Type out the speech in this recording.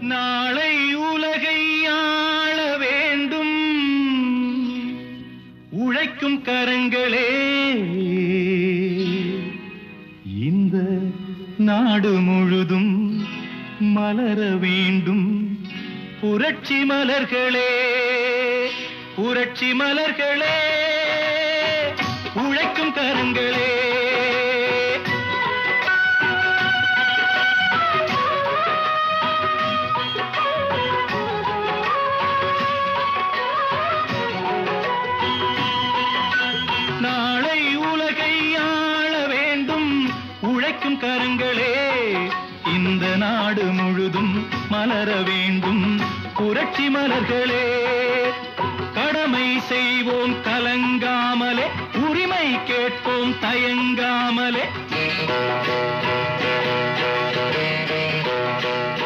நாளை உலகை ஆள வேண்டும். உழைக்கும் கரங்களே. இந்த நாடு முழுதும் மலர வேண்டும். புரட்சி மலர்களே புரட்சி மலர்களே. உழைக்கும் கரங்களே. கிடைக்கும் கரங்களே. இந்த நாடு முழுதும் மலர வேண்டும். புரட்சி மலர்களே கடமை செய்வோம் கலங்காமலே. உரிமை கேட்போம் தயங்காமலே.